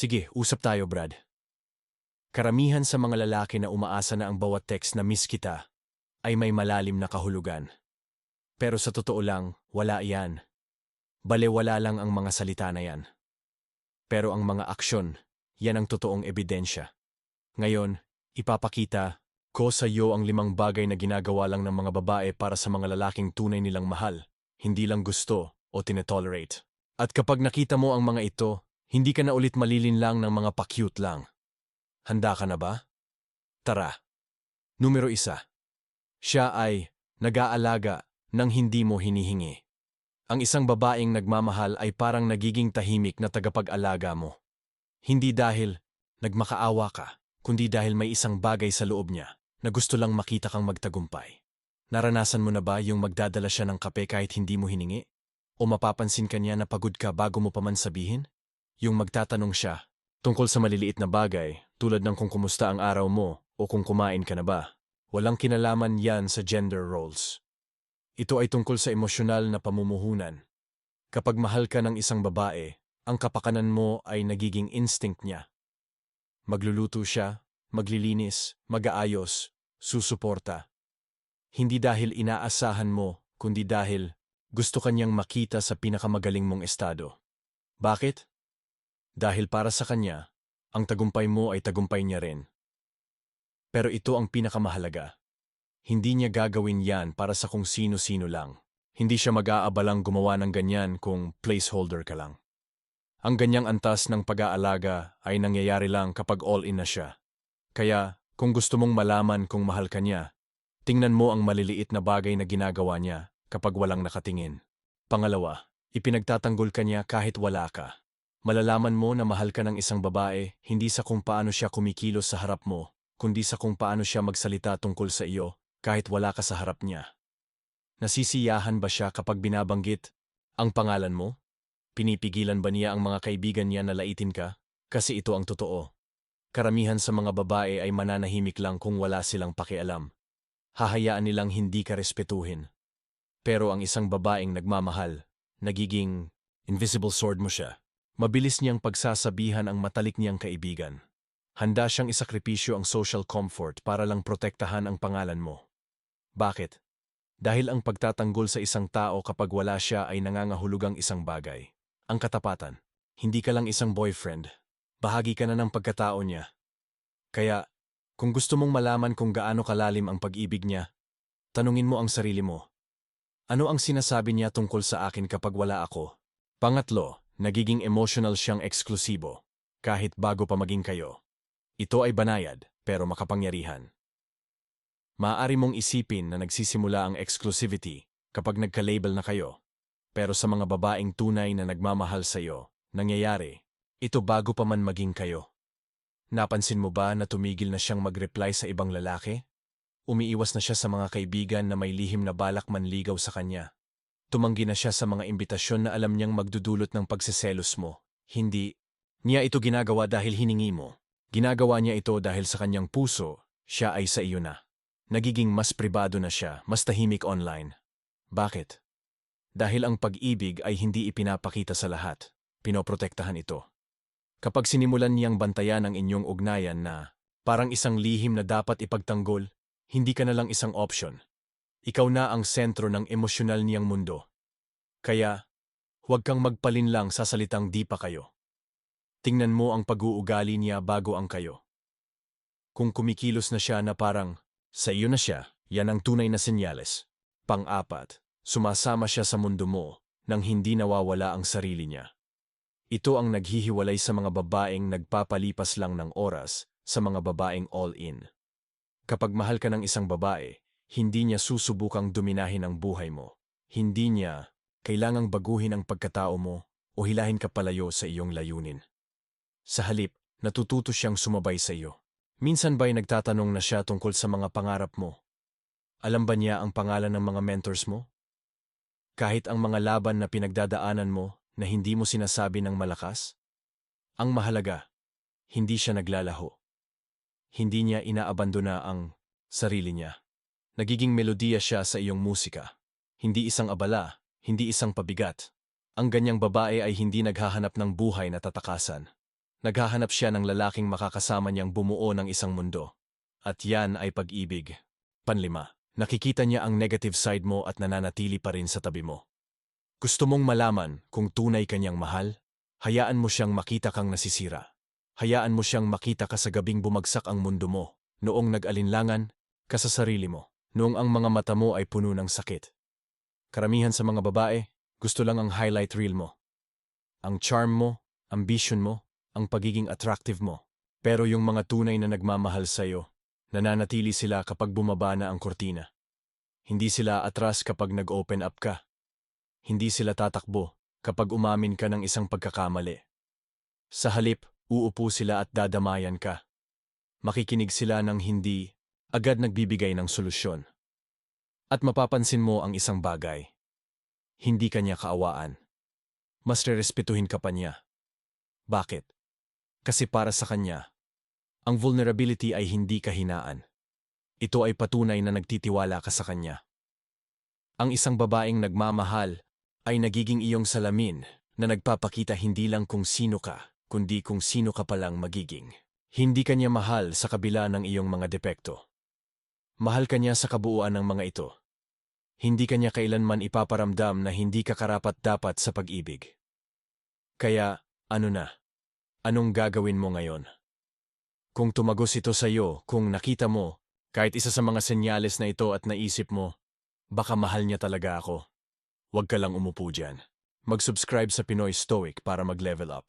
Sige, usap tayo, Brad. Karamihan sa mga lalaki na umaasa na ang bawat text na miss kita ay may malalim na kahulugan. Pero sa totoo lang, wala yan. Balewala lang ang mga salita na yan. Pero ang mga aksyon, yan ang totoong ebidensya. Ngayon, ipapakita ko sa iyo ang limang bagay na ginagawa lang ng mga babae para sa mga lalaking tunay nilang mahal, hindi lang gusto o tinetolerate. At kapag nakita mo ang mga ito, hindi ka na ulit malilin lang ng mga pa-cute lang. Handa ka na ba? Tara. Numero isa. Siya ay nag-aalaga ng hindi mo hinihingi. Ang isang babaeng nagmamahal ay parang nagiging tahimik na tagapag-alaga mo. Hindi dahil nagmakaawa ka, kundi dahil may isang bagay sa loob niya na gusto lang makita kang magtagumpay. Naranasan mo na ba yung magdadala siya ng kape kahit hindi mo hiningi? O mapapansin ka niya na pagod ka bago mo pa man sabihin? Yung magtatanong siya tungkol sa maliliit na bagay tulad ng kung kumusta ang araw mo o kung kumain ka na ba. Walang kinalaman yan sa gender roles. Ito ay tungkol sa emosyonal na pamumuhunan. Kapag mahal ka ng isang babae, ang kapakanan mo ay nagiging instinct niya. Magluluto siya, maglilinis, mag-aayos, susuporta. Hindi dahil inaasahan mo, kundi dahil gusto kanyang makita sa pinakamagaling mong estado. Bakit? Dahil para sa kanya, ang tagumpay mo ay tagumpay niya rin. Pero ito ang pinakamahalaga. Hindi niya gagawin yan para sa kung sino-sino lang. Hindi siya mag-aabalang gumawa ng ganyan kung placeholder ka lang. Ang ganyang antas ng pag-aalaga ay nangyayari lang kapag all-in na siya. Kaya, kung gusto mong malaman kung mahal ka niya, tingnan mo ang maliliit na bagay na ginagawa niya kapag walang nakatingin. Pangalawa, ipinagtatanggol ka niya kahit wala ka. Malalaman mo na mahal ka ng isang babae hindi sa kung paano siya kumikilos sa harap mo, kundi sa kung paano siya magsalita tungkol sa iyo kahit wala ka sa harap niya. Nasisiyahan ba siya kapag binabanggit ang pangalan mo? Pinipigilan ba niya ang mga kaibigan niya na laitin ka? Kasi ito ang totoo. Karamihan sa mga babae ay mananahimik lang kung wala silang pakialam. Hahayaan nilang hindi ka respetuhin. Pero ang isang babaeng nagmamahal, nagiging invisible sword mo siya. Mabilis niyang pagsasabihan ang matalik niyang kaibigan. Handa siyang isakripisyo ang social comfort para lang protektahan ang pangalan mo. Bakit? Dahil ang pagtatanggol sa isang tao kapag wala siya ay nangangahulugang isang bagay. Ang katapatan. Hindi ka lang isang boyfriend. Bahagi ka na ng pagkatao niya. Kaya, kung gusto mong malaman kung gaano kalalim ang pag-ibig niya, tanungin mo ang sarili mo. Ano ang sinasabi niya tungkol sa akin kapag wala ako? Pangatlo, nagiging emotional siyang eksklusibo, kahit bago pa maging kayo. Ito ay banayad, pero makapangyarihan. Maaari mong isipin na nagsisimula ang exclusivity kapag nagka-label na kayo. Pero sa mga babaeng tunay na nagmamahal sa iyo, nangyayari, ito bago pa man maging kayo. Napansin mo ba na tumigil na siyang mag-reply sa ibang lalaki? Umiiwas na siya sa mga kaibigan na may lihim na balak manligaw sa kanya. Tumanggi na siya sa mga imbitasyon na alam niyang magdudulot ng pagseselos mo. Hindi niya ito ginagawa dahil hiningi mo. Ginagawa niya ito dahil sa kanyang puso, siya ay sa iyo na. Nagiging mas pribado na siya, mas tahimik online. Bakit? Dahil ang pag-ibig ay hindi ipinapakita sa lahat. Pinoprotektahan ito. Kapag sinimulan niyang bantayan ang inyong ugnayan na parang isang lihim na dapat ipagtanggol, hindi ka na lang isang option. Ikaw na ang sentro ng emosyonal niyang mundo. Kaya, huwag kang magpalin lang sa salitang di pa kayo. Tingnan mo ang pag-uugali niya bago ang kayo. Kung kumikilos na siya na parang, sa iyo na siya, yan ang tunay na senyales. Pang-apat, sumasama siya sa mundo mo nang hindi nawawala ang sarili niya. Ito ang naghihiwalay sa mga babaeng nagpapalipas lang ng oras sa mga babaeng all-in. Kapag mahal ka ng isang babae, hindi niya susubukang duminahin ang buhay mo. Hindi niya kailangang baguhin ang pagkatao mo o hilahin ka palayo sa iyong layunin. Sa halip, natututo siyang sumabay sa iyo. Minsan ba'y nagtatanong na siya tungkol sa mga pangarap mo? Alam ba niya ang pangalan ng mga mentors mo? Kahit ang mga laban na pinagdadaanan mo na hindi mo sinasabi ng malakas? Ang mahalaga, hindi siya naglalaho. Hindi niya inaabandona ang sarili niya. Nagiging melodiya siya sa iyong musika. Hindi isang abala, hindi isang pabigat. Ang ganyang babae ay hindi naghahanap ng buhay na tatakasan. Naghahanap siya ng lalaking makakasama niyang bumuo ng isang mundo. At yan ay pag-ibig. Panlima, nakikita niya ang negative side mo at nananatili pa rin sa tabi mo. Gusto mong malaman kung tunay kanyang mahal? Hayaan mo siyang makita kang nasisira. Hayaan mo siyang makita ka sa gabing bumagsak ang mundo mo, noong nag-alinlangan ka sa sarili mo, noong ang mga mata mo ay puno ng sakit. Karamihan sa mga babae, gusto lang ang highlight reel mo. Ang charm mo, ambition mo, ang pagiging attractive mo. Pero yung mga tunay na nagmamahal sa'yo, nananatili sila kapag bumaba na ang kortina. Hindi sila atras kapag nag-open up ka. Hindi sila tatakbo kapag umamin ka ng isang pagkakamali. Sa halip, uupo sila at dadamayan ka. Makikinig sila ng hindi, agad nagbibigay ng solusyon. At mapapansin mo ang isang bagay. Hindi kanya kaawaan. Mas rerespetuhin ka pa niya. Bakit? Kasi para sa kanya, ang vulnerability ay hindi kahinaan. Ito ay patunay na nagtitiwala ka sa kanya. Ang isang babaeng nagmamahal ay nagiging iyong salamin na nagpapakita hindi lang kung sino ka, kundi kung sino ka palang magiging. Hindi kanya mahal sa kabila ng iyong mga depekto. Mahal kanya sa kabuuan ng mga ito. Hindi kanya kailanman ipaparamdam na hindi ka karapat-dapat sa pag-ibig. Kaya, ano na? Anong gagawin mo ngayon? Kung tumagos ito sa iyo, kung nakita mo, kahit isa sa mga senyales na ito at naisip mo, baka mahal niya talaga ako. Huwag ka lang umupo dyan. Mag-subscribe sa Pinoy Stoic para mag-level up.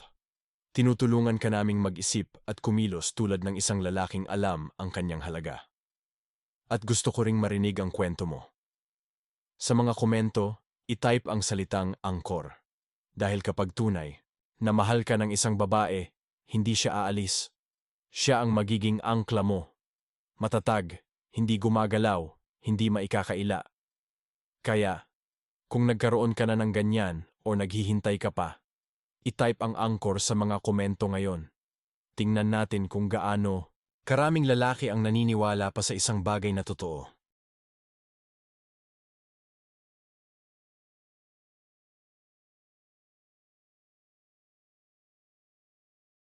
Tinutulungan ka naming mag-isip at kumilos tulad ng isang lalaking alam ang kanyang halaga. At gusto ko ring marinig ang kwento mo. Sa mga komento, itype ang salitang angkor. Dahil kapag tunay, na mahal ka ng isang babae, hindi siya aalis. Siya ang magiging angkla mo. Matatag, hindi gumagalaw, hindi maikakaila. Kaya, kung nagkaroon ka na ng ganyan o naghihintay ka pa, itype ang angkor sa mga komento ngayon. Tingnan natin kung gaano karaming lalaki ang naniniwala pa sa isang bagay na totoo.